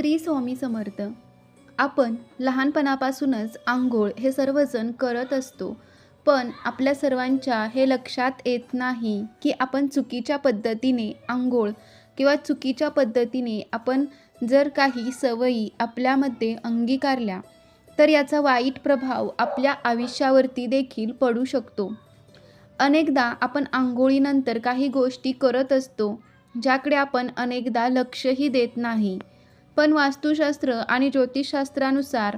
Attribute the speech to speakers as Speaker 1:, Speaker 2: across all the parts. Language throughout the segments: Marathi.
Speaker 1: श्री स्वामी समर्थ. आपण लहानपणापासूनच आंघोळ हे सर्वजण करत असतो पण आपल्या सर्वांच्या हे लक्षात येत नाही की आपण चुकीच्या पद्धतीने आंघोळ किंवा चुकीच्या पद्धतीने आपण जर काही सवयी आपल्यामध्ये अंगीकारल्या तर याचा वाईट प्रभाव आपल्या आयुष्यावरती देखील पडू शकतो. अनेकदा आपण आंघोळीनंतर काही गोष्टी करत असतो ज्याकडे आपण अनेकदा लक्षही देत नाही. पण वास्तुशास्त्र आणि ज्योतिषशास्त्रानुसार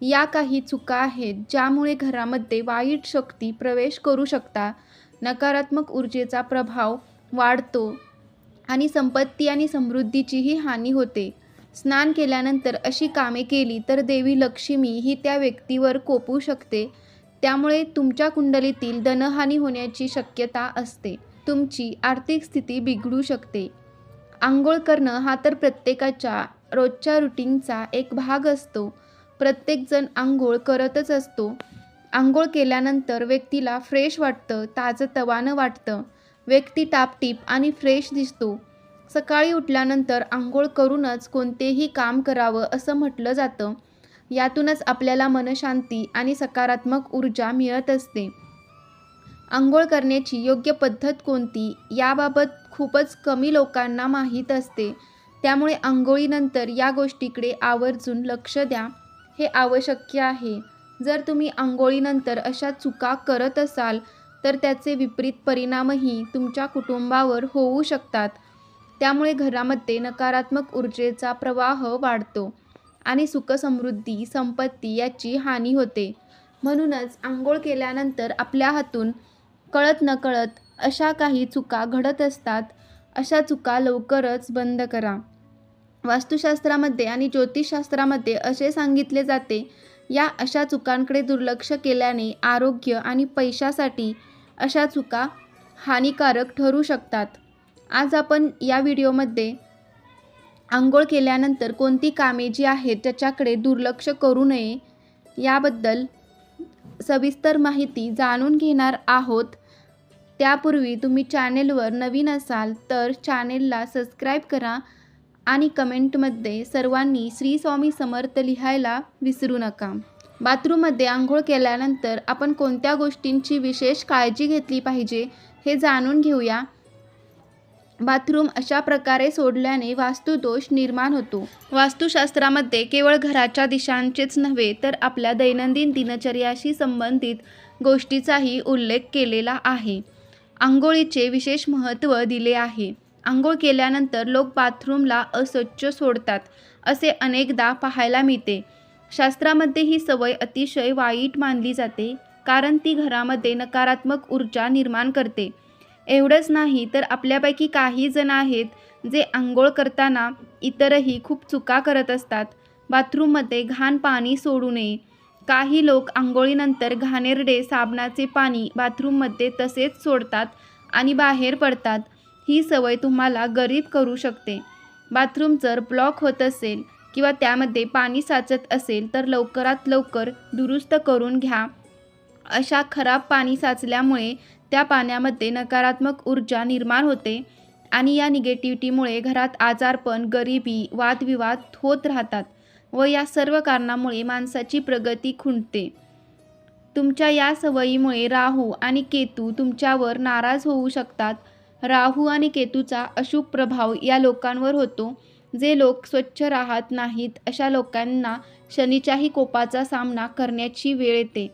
Speaker 1: या काही चुका आहेत ज्यामुळे घरामध्ये वाईट शक्ती प्रवेश करू शकता. नकारात्मक ऊर्जेचा प्रभाव वाढतो आणि संपत्ती आणि समृद्धीचीही हानी होते. स्नान केल्यानंतर अशी कामे केली तर देवी लक्ष्मी ही त्या व्यक्तीवर कोपू शकते. त्यामुळे तुमच्या कुंडलीतील धनहानी होण्याची शक्यता असते. तुमची आर्थिक स्थिती बिघडू शकते. आंघोळ करणं हा तर प्रत्येकाच्या रोजच्या रुटीनचा एक भाग असतो. प्रत्येकजण आंघोळ करतच असतो. आंघोळ केल्यानंतर व्यक्तीला फ्रेश वाटतं ताजंतवानं वाटतं. व्यक्ती टापटीप आणि फ्रेश दिसतो. सकाळी उठल्यानंतर आंघोळ करूनच कोणतेही काम करावं असं म्हटलं जातं. यातूनच आपल्याला मनशांती आणि सकारात्मक ऊर्जा मिळत असते. आंघोळ करण्याची योग्य पद्धत कोणती? याबाबत खूपच कमी लोकांना माहीत असते. त्यामुळे आंघोळीनंतर या गोष्टीकडे आवर्जून लक्ष द्या. हे आवश्यक आहे. जर तुम्ही आंघोळीनंतर अशा चुका करत असाल तर त्याचे विपरीत परिणामही तुमच्या कुटुंबावर होऊ शकतात. त्यामुळे घरामध्ये नकारात्मक ऊर्जेचा प्रवाह वाढतो आणि सुखसमृद्धी संपत्ती याची हानी होते. म्हणूनच आंघोळ केल्यानंतर आपल्या हातून कळत नकळत अशा काही चुका घडत असतात अशा चुका लवकरच बंद करा. वास्तुशास्त्रामध्ये आणि ज्योतिषशास्त्रामध्ये असे सांगितले जाते या अशा चुकांकडे दुर्लक्ष केल्याने आरोग्य आणि पैशासाठी अशा चुका हानिकारक ठरू शकतात. आज आपण या व्हिडिओमध्ये आंघोळ केल्यानंतर कोणती कामे जी आहेत त्याच्याकडे दुर्लक्ष करू नये याबद्दल सविस्तर माहिती जाणून घेणार आहोत. त्यापूर्वी तुम्ही चॅनेलवर नवीन असाल तर चॅनेलला सबस्क्राईब करा आणि कमेंटमध्ये सर्वांनी श्री स्वामी समर्थ लिहायला विसरू नका. बाथरूममध्ये आंघोळ केल्यानंतर आपण कोणत्या गोष्टींची विशेष काळजी घेतली पाहिजे हे जाणून घेऊया. बाथरूम अशा प्रकारे सोडल्याने वास्तुदोष निर्माण होतो. वास्तुशास्त्रामध्ये केवळ घराच्या दिशांचेच नव्हे तर आपल्या दैनंदिन दिनचर्याशी संबंधित गोष्टीचाही उल्लेख केलेला आहे. आंघोळीचे विशेष महत्त्व दिले आहे. आंघोळ केल्यानंतर लोक बाथरूमला अस्वच्छ सोडतात असे अनेकदा पाहायला मिळते. शास्त्रामध्ये ही सवय अतिशय वाईट मानली जाते कारण ती घरामध्ये नकारात्मक ऊर्जा निर्माण करते. एवढंच नाही तर आपल्यापैकी काही जण आहेत जे आंघोळ करताना इतरही खूप चुका करत असतात. बाथरूममध्ये घाण पाणी सोडू नये काही लोक आंघोळीनंतर घाणेरडे साबणाचे पाणी बाथरूममध्ये तसेच सोडतात आणि बाहेर पडतात. ही सवय तुम्हाला गरीब करू शकते. बाथरूम जर ब्लॉक होत असेल किंवा त्यामध्ये पाणी साचत असेल तर लवकरात लवकर दुरुस्त करून घ्या. अशा खराब पाणी साचल्यामुळे त्या पाण्यामध्ये नकारात्मक ऊर्जा निर्माण होते आणि या निगेटिव्हिटीमुळे घरात आजारपण गरिबी वादविवाद होत राहतात. व या सर्व कारणामुळे माणसाची प्रगती खुंटते. तुमच्या या सवयीमुळे राहू आणि केतू तुमच्यावर नाराज होऊ शकतात. राहू आणि केतूचा अशुभ प्रभाव या लोकांवर होतो. जे लोक स्वच्छ राहत नाहीत अशा लोकांना शनीच्याही कोपाचा सामना करण्याची वेळ येते.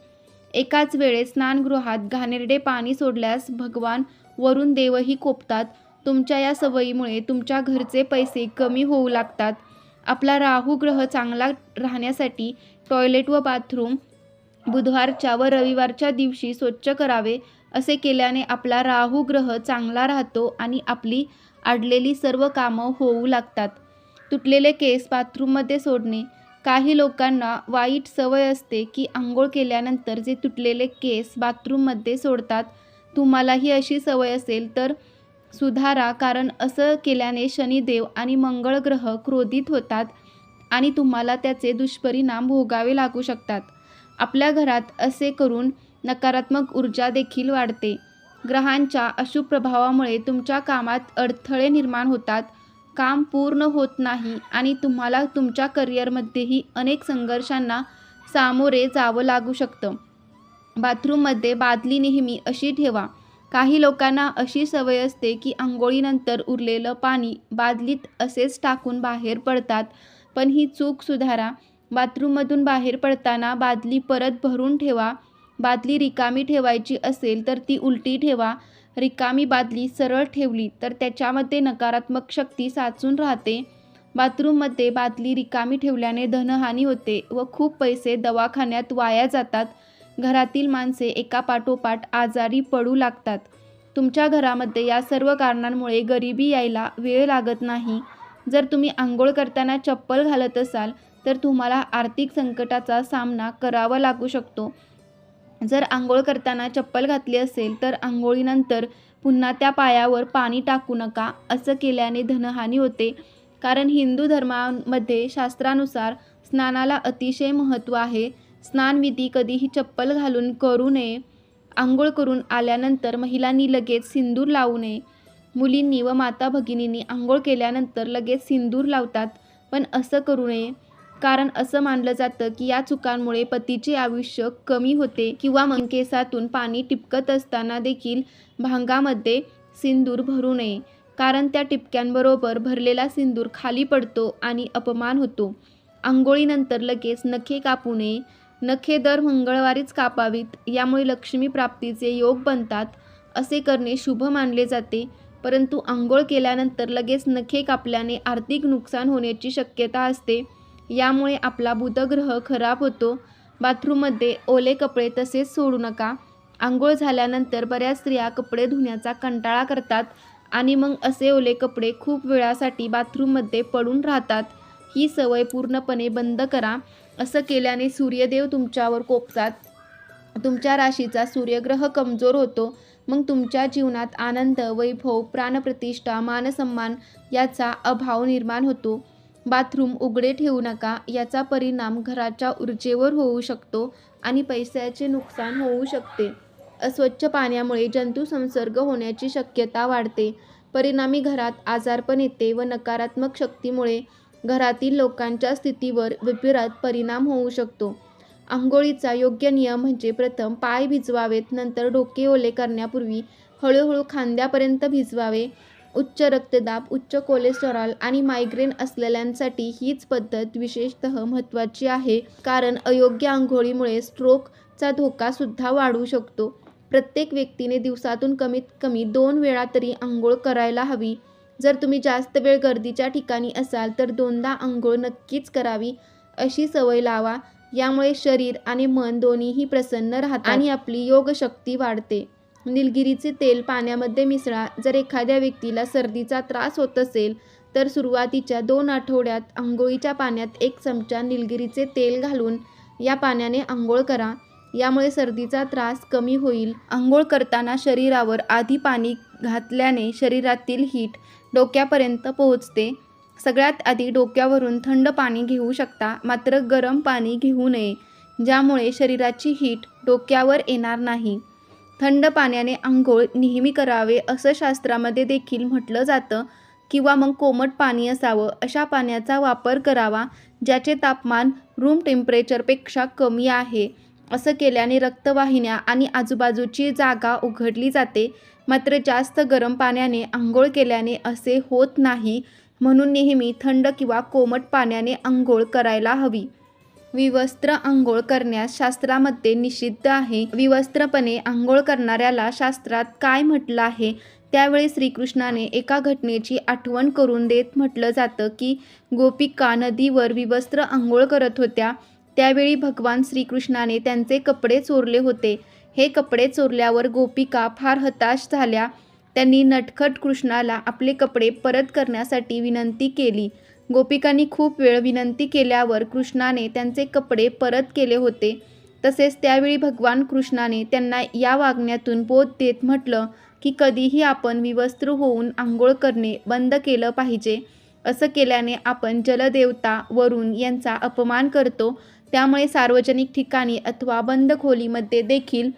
Speaker 1: एकाच वेळेस स्नानगृहात घाणेरडे पाणी सोडल्यास भगवान वरून देवही कोपतात. तुमच्या या सवयीमुळे तुमच्या घरचे पैसे कमी होऊ लागतात. आपला राहू ग्रह चांगला राहण्यासाठी टॉयलेट व बाथरूम बुधवारच्या व रविवारच्या दिवशी स्वच्छ करावे असे केल्याने आपला राहू ग्रह चांगला राहतो आणि आपली अडलेली सर्व कामं होऊ लागतात. तुटलेले केस बाथरूममध्ये सोडणे. काही लोकांना वाईट सवय असते की आंघोळ केल्यानंतर जे तुटलेले केस बाथरूममध्ये सोडतात तुम्हालाही अशी सवय असेल तर सुधारा कारण असं केल्याने शनिदेव आणि मंगळ ग्रह क्रोधित होतात आणि तुम्हाला त्याचे दुष्परिणाम भोगावे लागू शकतात. आपल्या घरात असे करून नकारात्मक ऊर्जा देखील वाढते. ग्रहांच्या अशुभ प्रभावामुळे तुमच्या कामात अडथळे निर्माण होतात. काम पूर्ण होत नाही आणि तुम्हाला तुमच्या करिअरमध्येही अनेक संघर्षांना सामोरे जावं लागू शकतं. बाथरूममध्ये बादली नेहमी अशी ठेवा. काही लोकांना अशी सवय असते की आंघोळीनंतर उरलेलं पाणी बादलीत असेच टाकून बाहेर पडतात. पण ही चूक सुधारा. बाथरूममधून बाहेर पडताना बादली परत भरून ठेवा. बादली रिकामी ठेवायची असेल तर ती उलटी ठेवा. रिकामी बादली सरळ ठेवली तर त्याच्यामध्ये नकारात्मक शक्ती साचून राहते. बाथरूममध्ये बादली रिकामी ठेवल्याने धनहानी होते व खूप पैसे दवाखान्यात वाया जातात. घरातील माणसे एकापाठोपाठ आजारी पडू लागतात. तुमच्या घरामध्ये या सर्व कारणांमुळे गरिबी यायला वेळ लागत नाही. जर तुम्ही आंघोळ करताना चप्पल घालत असाल तर तुम्हाला आर्थिक संकटाचा सामना करावा लागू शकतो. जर आंघोळ करताना चप्पल घातली असेल तर आंघोळीनंतर पुन्हा त्या पायावर पाणी टाकू नका असं केल्याने धनहानी होते. कारण हिंदू धर्मामध्ये शास्त्रानुसार स्नानाला अतिशय महत्त्व आहे. स्नानविधी कधीही चप्पल घालून करू नये. आंघोळ करून आल्यानंतर महिलांनी लगेच सिंदूर लावू नये. मुलींनी व माता भगिनींनी आंघोळ केल्यानंतर लगेच सिंदूर लावतात पण असं करू नये. कारण असं मानलं जातं की या चुकांमुळे पतीचे आयुष्य कमी होते किंवा मग केसातून पाणी टिपकत असताना देखील भांगामध्ये सिंदूर भरू नये. कारण त्या टिपक्यांबरोबर भरलेला सिंदूर खाली पडतो आणि अपमान होतो. आंघोळीनंतर लगेच नखे कापू नये. नखे दर मंगळवारीच कापावीत यामुळे लक्ष्मी प्राप्तीचे योग बनतात असे करणे शुभ मानले जाते. परंतु आंघोळ केल्यानंतर लगेच नखे कापल्याने आर्थिक नुकसान होण्याची शक्यता असते. यामुळे आपला बुधग्रह खराब होतो. बाथरूममध्ये ओले कपडे तसेच सोडू नका. आंघोळ झाल्यानंतर बऱ्याच स्त्रिया कपडे धुण्याचा कंटाळा करतात आणि मग असे ओले कपडे खूप वेळासाठी बाथरूममध्ये पडून राहतात. ही सवय पूर्णपणे बंद करा. असं केल्याने सूर्यदेव तुमच्यावर कोपतात. तुमच्या राशीचा सूर्यग्रह कमजोर होतो. मग तुमच्या जीवनात आनंद वैभव प्राणप्रतिष्ठा मानसन्मान याचा अभाव निर्माण होतो. बाथरूम उघडे ठेवू नका. याचा परिणाम घराच्या ऊर्जेवर होऊ शकतो आणि पैशाचे नुकसान होऊ शकते. अस्वच्छ पाण्यामुळे जंतुसंसर्ग होण्याची शक्यता वाढते. परिणामी घरात आजारपण येते व नकारात्मक शक्तीमुळे घरातील लोकांच्या स्थितीवर विपरीत परिणाम होऊ शकतो. आंघोळीचा योग्य नियम म्हणजे प्रथम पाय भिजवावेत नंतर डोके ओले करण्यापूर्वी हळूहळू खांद्यापर्यंत भिजवावे. उच्च रक्तदाब उच्च कोलेस्टेरॉल आणि मायग्रेन असलेल्यांसाठी हीच पद्धत विशेषतः महत्त्वाची आहे कारण अयोग्य आंघोळीमुळे स्ट्रोकचा धोकासुद्धा वाढू शकतो. प्रत्येक व्यक्तीने दिवसातून कमीत कमी दोन वेळा तरी आंघोळ करायला हवी. जर तुम्ही जास्त वेळ गर्दीच्या ठिकाणी असाल तर दोनदा आंघोळ नक्कीच करावी अशी सवय लावा. यामुळे शरीर आणि मन दोन्हीही प्रसन्न राहतात आणि आपली योगशक्ती वाढते. निलगिरीचे तेल पाण्यामध्ये मिसळा. जर एखाद्या व्यक्तीला सर्दीचा त्रास होत असेल तर सुरुवातीच्या दोन आठवड्यात आंघोळीच्या पाण्यात एक चमचा निलगिरीचे तेल घालून या पाण्याने आंघोळ करा. यामुळे सर्दीचा त्रास कमी होईल. आंघोळ करताना शरीरावर आधी पाणी घातल्याने शरीरातील हीट डोक्यापर्यंत पोहोचते. सगळ्यात आधी डोक्यावरून थंड पाणी घेऊ शकता मात्र गरम पाणी घेऊ नये ज्यामुळे शरीराची हीट डोक्यावर येणार नाही. थंड पाण्याने आंघोळ नेहमी करावे असं शास्त्रामध्ये देखील म्हटलं जातं. किंवा मग कोमट पाणी असावं अशा पाण्याचा वापर करावा ज्याचे तापमान रूम टेम्परेचरपेक्षा कमी आहे. असं केल्याने रक्तवाहिन्या आणि आजूबाजूची जागा उघडली जाते. मात्र जास्त गरम पाण्याने आंघोळ केल्याने असे होत नाही म्हणून नेहमी थंड किंवा कोमट पाण्याने आंघोळ करायला हवी. विवस्त्र आंघोळ करण्यास शास्त्रामध्ये निषिद्ध आहे. विवस्त्रपणे आंघोळ करणाऱ्याला शास्त्रात काय म्हटलं आहे? त्यावेळी श्रीकृष्णाने एका घटनेची आठवण करून देत म्हटलं जातं की गोपिका नदीवर विवस्त्र आंघोळ करत होत्या. त्यावेळी भगवान श्रीकृष्णाने त्यांचे कपडे चोरले होते. हे कपडे चोरल्यावर गोपिका फार हताश झाल्या. त्यांनी नटखट कृष्णाला आपले कपडे परत करण्यासाठी विनंती केली. गोपिकांनी खूप वेळ विनंती केल्यावर कृष्णाने त्यांचे कपडे परत केले होते. तसेच त्यावेळी भगवान कृष्णाने त्यांना या वागण्यातून बोध देत म्हटलं की कधीही आपण विवस्त्र होऊन आंघोळ करणे बंद केलं पाहिजे. असं केल्याने आपण जलदेवता वरुण यांचा अपमान करतो. त्यामुळे सार्वजनिक ठिकाणी अथवा बंद खोलीमध्ये देखील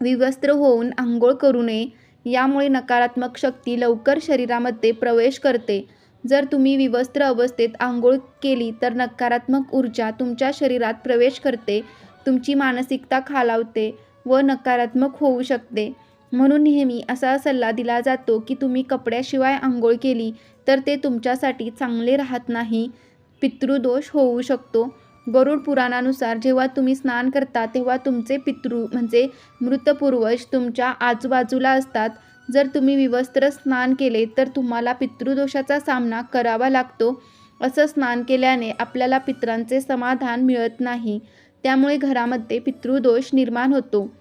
Speaker 1: विवस्त्र होऊन आंघोळ करू नये. यामुळे नकारात्मक शक्ती लवकर शरीरामध्ये प्रवेश करते. जर तुम्ही विवस्त्र अवस्थेत आंघोळ केली तर नकारात्मक ऊर्जा तुमच्या शरीरात प्रवेश करते. तुमची मानसिकता खालावते व नकारात्मक होऊ शकते. म्हणून नेहमी असा सल्ला दिला जातो की तुम्ही कपड्याशिवाय आंघोळ केली तर ते तुमच्यासाठी चांगले राहत नाही. पितृदोष होऊ शकतो. गरुड पुराणानुसार जेव्हा तुम्ही स्नान करता तेव्हा तुमचे पितृ म्हणजे मृतपूर्वज तुमच्या आजूबाजूला असतात. जर तुम्ही विवस्त्र स्नान केले तर तुम्हाला पितृदोषाचा सामना करावा लागतो. असं स्नान केल्याने आपल्याला पित्रांचे समाधान मिळत नाही. त्यामुळे घरामध्ये पितृदोष निर्माण होतो.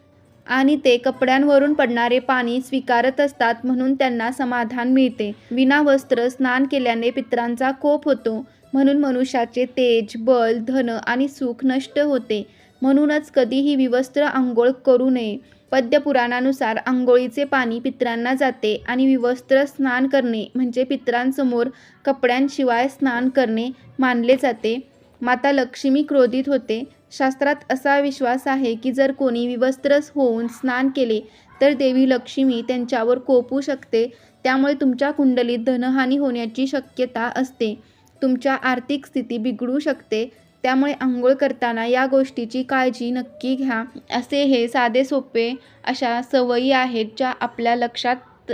Speaker 1: आणि ते कपड्यांवरून पडणारे पाणी स्वीकारत असतात म्हणून त्यांना समाधान मिळते. विना वस्त्र स्नान केल्याने पित्रांचा कोप होतो. म्हणून मनुष्याचे तेज बल धन आणि सुख नष्ट होते. म्हणूनच कधीही विवस्त्र आंघोळ करू नये. पद्यपुराणानुसार आंघोळीचे पाणी पितरांना जाते आणि विवस्त्र स्नान करणे म्हणजे पित्रांसमोर कपड्यांशिवाय स्नान करणे मानले जाते. माता लक्ष्मी क्रोधित होते. शास्त्रात असा विश्वास आहे की जर कोणी विवस्त्र होऊन स्नान केले तर देवी लक्ष्मी त्यांच्यावर कोपू शकते. त्यामुळे तुमच्या कुंडलीत धनहानी होण्याची शक्यता असते. तुमच्या आर्थिक स्थिती बिघडू शकते. त्यामुळे आंघोळ करताना या गोष्टीची काळजी नक्की घ्या. असे हे साधे सोपे अशा सवयी आहेत ज्या आपल्या लक्षात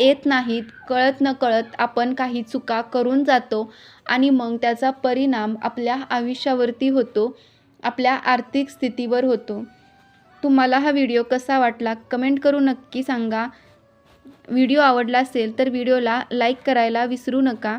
Speaker 1: येत नाहीत कळत न कळत आपण काही चुका करून जातो आणि मग त्याचा परिणाम आपल्या आयुष्यावरती होतो आपल्या आर्थिक स्थितीवर होतो. तुम्हाला हा व्हिडिओ कसा वाटला कमेंट करून नक्की सांगा. व्हिडिओ आवडला असेल तर व्हिडिओला लाईक करायला विसरू नका.